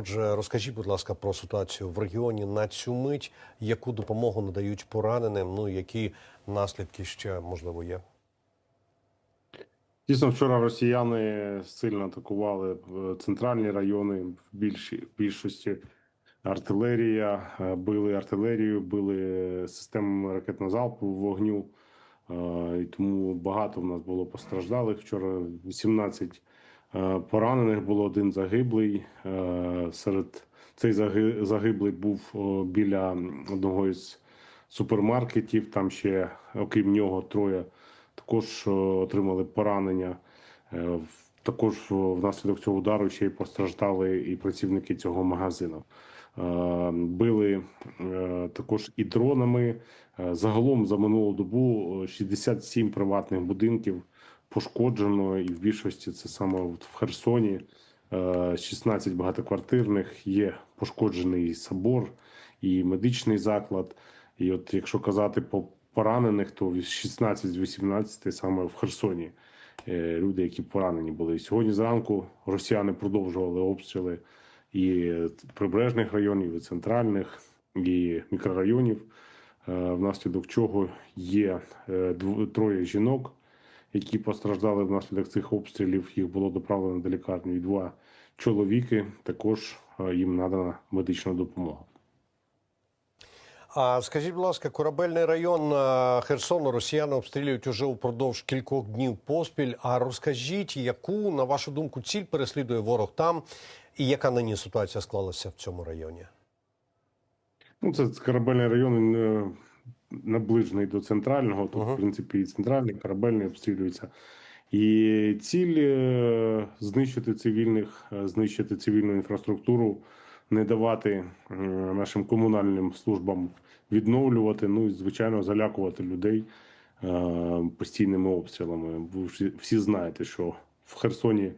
Отже, розкажіть, будь ласка, про ситуацію в регіоні на цю мить, яку допомогу надають пораненим, ну які наслідки ще можливо є. Дійсно, вчора росіяни сильно атакували е, центральні райони в більші більшості артилерія, е, били артилерію, били системами ракетного залпу вогню. Е, І тому багато в нас було постраждалих. Вчора 18 е, поранених було один загиблий. Е, Серед цей заги- загиблий був біля одного із супермаркетів. Там ще, окрім нього, троє також е, отримали поранення. Е, Також е, внаслідок цього удару ще й постраждали і працівники цього магазину. Е, Били е, також і дронами. Е, Загалом за минулу добу е, 67 приватних будинків пошкоджено, і в більшості це саме от в Херсоні. Е, 16 багатоквартирних є пошкоджений собор, і медичний заклад. І от якщо казати по поранених, то 16 з 18 саме в Херсоні е, люди, які поранені були. І Сьогодні зранку росіяни продовжували обстріли і прибережних районів, і центральних, і мікрорайонів, е, внаслідок чого є е, троє жінок, які постраждали внаслідок цих обстрілів. Їх було доправлено до лікарні. І два чоловіки також е, їм надана медична допомога. А скажіть, будь ласка, корабельний район е, Херсону росіяни обстрілюють уже упродовж кількох днів поспіль. А розкажіть, яку на вашу думку ціль переслідує ворог там, і яка нині ситуація склалася в цьому районі? Ну, це корабельний район е, наближений до центрального, то Ага. в принципі і центральний, корабельний обстрілюється. І ціль е, знищити цивільних, е, знищити цивільну інфраструктуру, не давати нашим комунальним службам відновлювати. Ну і звичайно залякувати людей е, постійними обстрілами. Ви всі- знаєте, що в Херсоні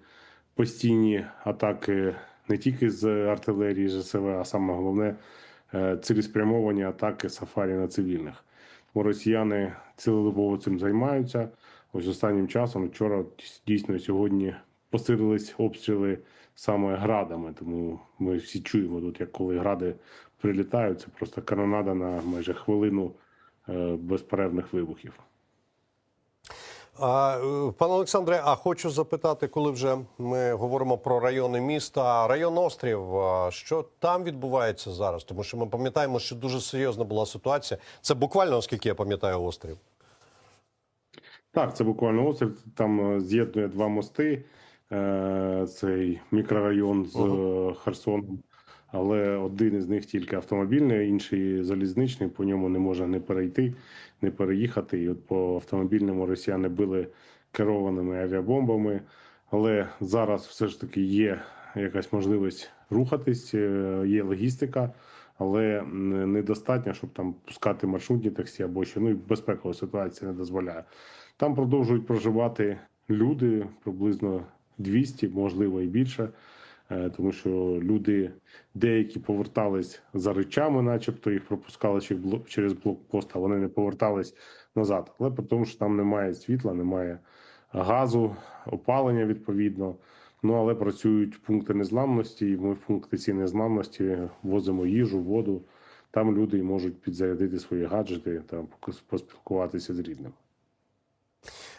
постійні атаки не тільки з артилерії, ЖСВ, а саме головне цілеспрямовані атаки сафарі на цивільних. Росіяни цілодобово цим займаються. Ось останнім часом, вчора дійсно сьогодні посилились обстріли саме градами. Тому ми всі чуємо тут, як коли гради прилітають, це просто канонада на майже хвилину е, безперервних вибухів. А, е, пане Олександре, а хочу запитати, коли вже ми говоримо про райони міста, район Острів, що там відбувається зараз? Тому що ми пам'ятаємо, що дуже серйозна була ситуація. Це буквально, оскільки я пам'ятаю, острів. Так, це буквально острів. Там е, з'єднує два мости. е, Цей мікрорайон з е, Херсоном. Але один із них тільки автомобільний, інший залізничний. По ньому не можна не перейти, не переїхати. І от по автомобільному росіяни били керованими авіабомбами. Але зараз все ж таки є якась можливість рухатись, е, є логістика, але недостатньо, щоб там пускати маршрутні таксі або що. Ну і безпекова ситуація не дозволяє. Там продовжують проживати люди приблизно 200, можливо, і більше. Е, Тому що люди деякі повертались за речами, начебто їх пропускали через блокпост, а вони не повертались назад. Але при тому, що там немає світла, немає газу, опалення відповідно. Ну але працюють пункти незламності, і ми в пункти ці незламності возимо їжу, воду. Там люди можуть підзарядити свої гаджети та поспілкуватися з рідними.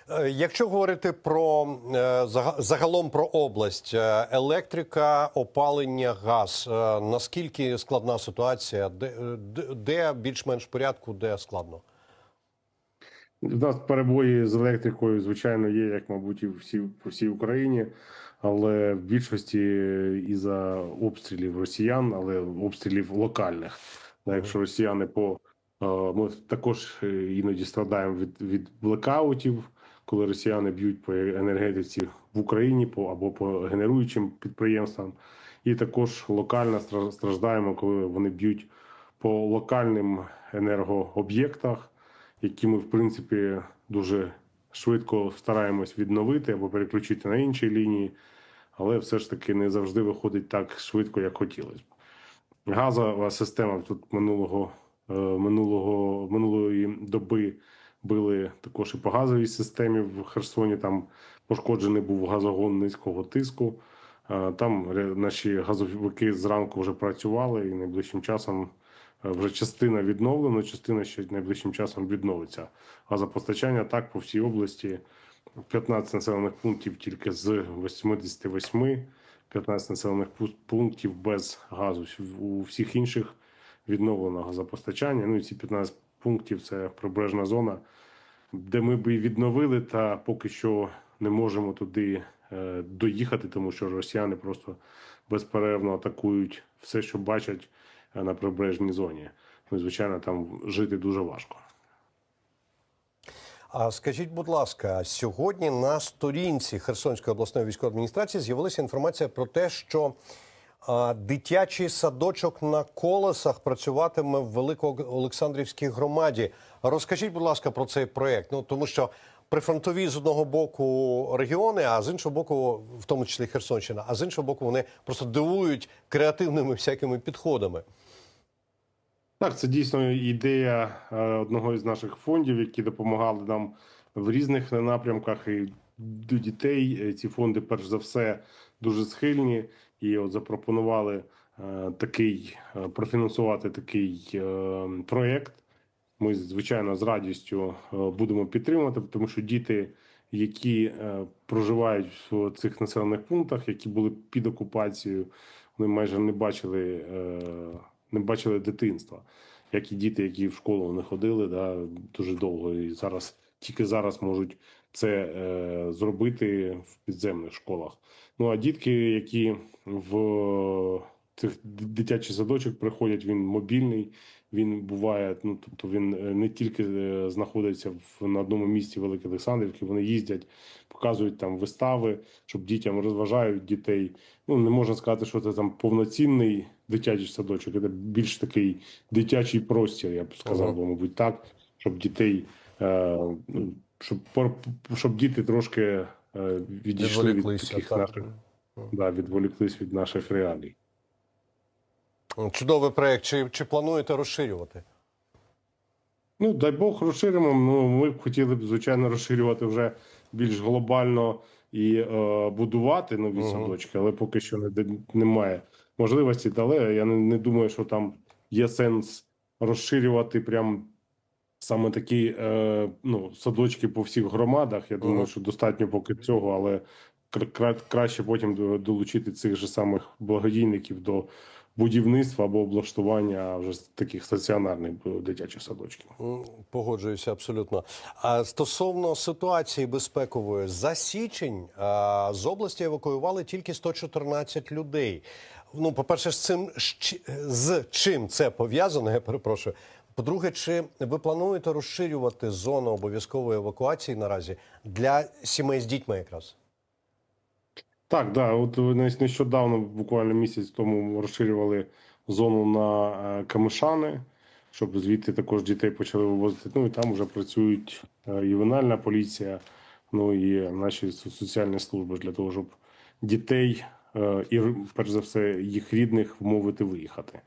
Е, Якщо говорити про е, зага- загалом про область, е, електрика, опалення, газ, наскільки складна ситуація? Де, де- більш-менш порядку, де складно? У нас перебої з електрикою, звичайно, є, як, мабуть, і всі, по всій Україні, але в більшості і за обстрілів росіян, але обстрілів локальних. Якщо росіяни по ми також іноді страдаємо від, від блекаутів, коли росіяни б'ють по енергетиці в Україні по або по генеруючим підприємствам, і також локально стра- страждаємо, коли вони б'ють по локальним енергооб'єктах які ми в принципі дуже швидко стараємось відновити або переключити на інші лінії, але все ж таки не завжди виходить так швидко, як хотілося б. Газова система тут минулого, е, минулого минулої доби били також і по газовій системі в Херсоні. Там пошкоджений був газогон низького тиску. Е, Там наші газовики зранку вже працювали, і найближчим часом е, вже частина відновлена, частина ще найближчим часом відновиться. Газопостачання так по всій області. 15 населених пунктів тільки з 88, 15 населених пунктів без газу. У всіх інших відновлено газопостачання. Ну і ці 15 пунктів це прибережна зона, де ми би відновили, та поки що не можемо туди е, доїхати, тому що росіяни просто безперервно атакують все, що бачать е, на прибережній зоні. Ну, звичайно, там жити дуже важко. А скажіть, будь ласка, сьогодні на сторінці Херсонської обласної військової адміністрації з'явилася інформація про те, що дитячий садочок на колесах працюватиме в Великоолександрівській громаді. Розкажіть, будь ласка, про цей проєкт. Ну тому що прифронтові з одного боку регіони, а з іншого боку, в тому числі Херсонщина, а з іншого боку, вони просто дивують креативними всякими підходами. Так, це дійсно ідея е, одного із наших фондів, які допомагали нам в різних напрямках. І до дітей Е, ці фонди, перш за все, дуже схильні. І от запропонували е, такий е, профінансувати такий е, проєкт. Ми, звичайно, з радістю будемо підтримувати, тому що діти, які проживають в цих населених пунктах, які були під окупацією, вони майже не бачили, не бачили дитинства. Як і діти, які в школу не ходили, да, дуже довго, і зараз тільки зараз можуть це е, зробити в підземних школах. Ну а дітки, які в цих дитячий садочок приходять, він мобільний. Він буває, ну тобто він е, не тільки е, знаходиться в на одному місці Великої Олександрівки, вони їздять, показують там вистави, щоб дітям розважають дітей. Ну не можна сказати, що це там повноцінний дитячий садочок, це більш такий дитячий простір, я б сказав, Ага. мабуть, так, щоб дітей, е, ну, щоб щоб діти трошки е, відійшли від таких так. наших, да, відволіклись від наших реалій. Чудовий проєкт. Чи, чи плануєте розширювати? Ну, дай Бог розширимо. Ну, ми б хотіли б, звичайно, розширювати вже більш глобально і е, будувати нові Мгм. садочки, але поки що не, немає можливості. Але я не, не думаю, що там є сенс розширювати прям саме такі е, ну, садочки по всіх громадах. Я думаю, що достатньо поки цього, але кра- кра- краще потім долучити цих же самих благодійників до будівництва або облаштування вже таких стаціонарних е, дитячих садочків. Погоджуюся абсолютно. А стосовно ситуації безпекової, за січень а, з області евакуювали тільки 114 людей. Ну, по-перше, з цим з чим це пов'язано, я перепрошую. По-друге, чи ви плануєте розширювати зону обов'язкової евакуації наразі для сімей з дітьми якраз? Так, да, от нещодавно, буквально місяць тому, розширювали зону на е, Камишани, щоб звідти також дітей почали вивозити. Ну і там вже працюють е, ювенальна поліція, ну і наші соціальні служби для того, щоб дітей е, і перш за все їх рідних вмовити виїхати.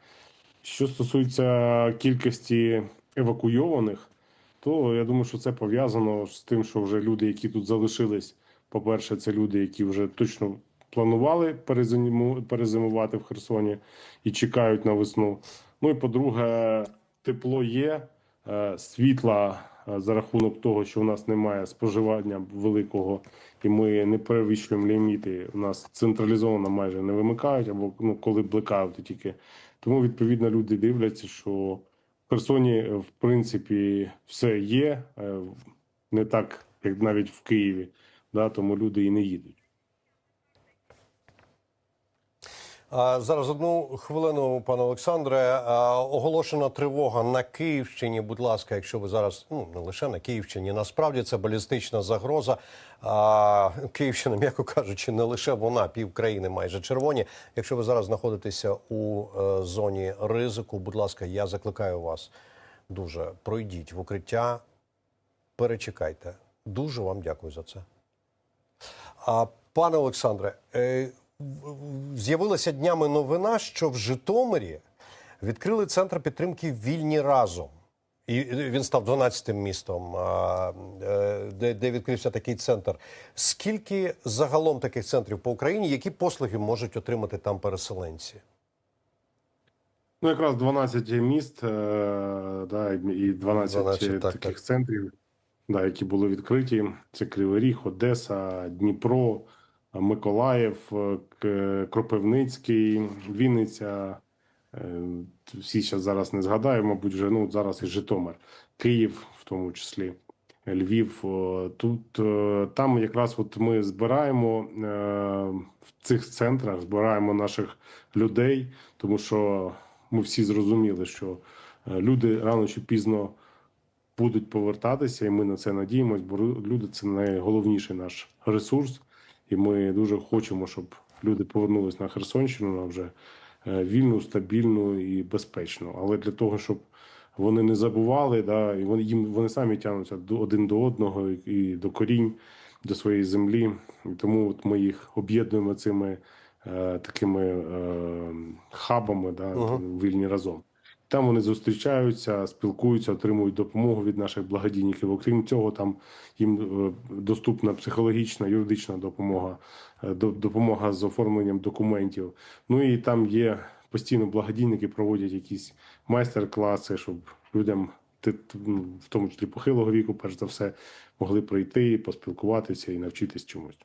Що стосується кількості евакуйованих, то я думаю, що це пов'язано з тим, що вже люди, які тут залишились, по-перше, це люди, які вже точно планували перезиму- перезимувати в Херсоні і чекають на весну. Ну і по-друге, тепло є, е, світла е, за рахунок того, що у нас немає споживання великого, і ми не перевищуємо ліміти. У нас централізовано майже не вимикають, або ну, коли блекаути тільки. Тому відповідно люди дивляться, що в Херсоні, е, в принципі, все є е, не так, як навіть в Києві. Да, тому люди і не їдуть. А, Зараз одну хвилину, пане Олександре. Оголошена тривога на Київщині. Будь ласка, якщо ви зараз ну не лише на Київщині, насправді це балістична загроза. Київщина, м'яко кажучи, не лише вона, пів країни майже червоні. Якщо ви зараз знаходитеся у е, зоні ризику, будь ласка, я закликаю вас дуже пройдіть в укриття, перечекайте. Дуже вам дякую за це. А, пане Олександре, е, з'явилася днями новина, що в Житомирі відкрили центр підтримки вільні разом. І він став 12-тим містом, е, де, де відкрився такий центр. Скільки загалом таких центрів по Україні, які послуги можуть отримати там переселенці? Ну, якраз 12 міст, е, да, і 12, 12, так, таких так. центрів, да, які були відкриті. Це Кривий Ріг, Одеса, Дніпро, Миколаїв, е, Кропивницький, Вінниця. е, Всі ще зараз не згадаю, мабуть, вже ну, зараз і Житомир, Київ, в тому числі. Львів, тут е, там якраз от ми збираємо в цих центрах, збираємо наших людей, тому що ми всі зрозуміли, що люди рано чи пізно будуть повертатися, і ми на це надіємось, бо люди це найголовніший наш ресурс, і ми дуже хочемо, щоб люди повернулись на Херсонщину на вже е, вільну, стабільну і безпечну. Але для того, щоб вони не забували, да, і вони їм вони самі тягнуться до один до одного і, до корінь, до своєї землі. І тому от ми їх об'єднуємо цими е, такими е, хабами, да, Мгм. вільні разом. Там вони зустрічаються, спілкуються, отримують допомогу від наших благодійників. Окрім цього, там їм е, доступна психологічна, юридична допомога, е, допомога з оформленням документів. Ну і там є постійно благодійники, проводять якісь майстер-класи, щоб людям, ну, в тому числі похилого віку, перш за все, могли прийти, поспілкуватися і навчитись чомусь.